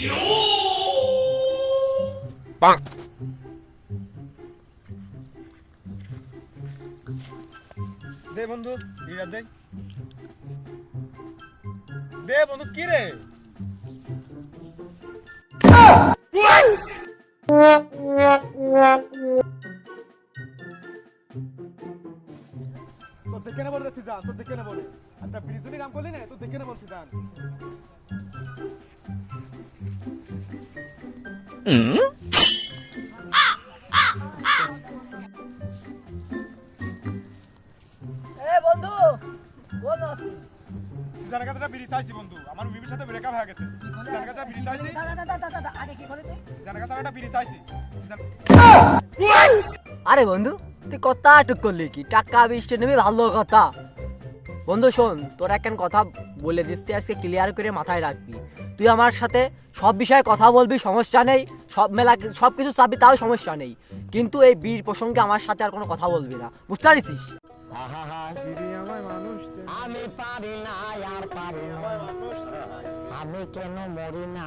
দে বন্ধু বিড়া দে। দে বন্ধু, কি রে? তোর দেখে নেব রে সিজান, তোর দেখে নেব রে একটা বিরিজুনি নাম করলি না? তোর দেখে নেব সিজান। এ বন্ধু। বল। আছিস সিজানের কাছে বিড়ি চাইছি বন্ধু। আমার মিমির সাথে ব্রেকআপ হয়ে গেছে। সিজানের কাছে বিড়ি চাইছি। দাদা দাদা দাদা দাদা আগে কি করে তুই? সিজানের কাছে একটা বিড়ি চাইছি। আরে বন্ধু তুই কথা টুক করলি কি? টাকা বৃষ্টি নেবি ভালো কথা। বন্ধু শোন তোর একখান কথা বলে দিচ্ছি আজকে ক্লিয়ার করে মাথায় রাখবি। তুই আমার সাথে সব বিষয়ে কথা বলবি সমস্যা নেই সব মেলা সব কিছু চাবি তাও সমস্যা নেই। কিন্তু এই বীর প্রসঙ্গে আমার সাথে আর কোনো কথা বলবি না। বুঝতে পারিস আমি পারি না আর পারি না। আমি কেন মরি না?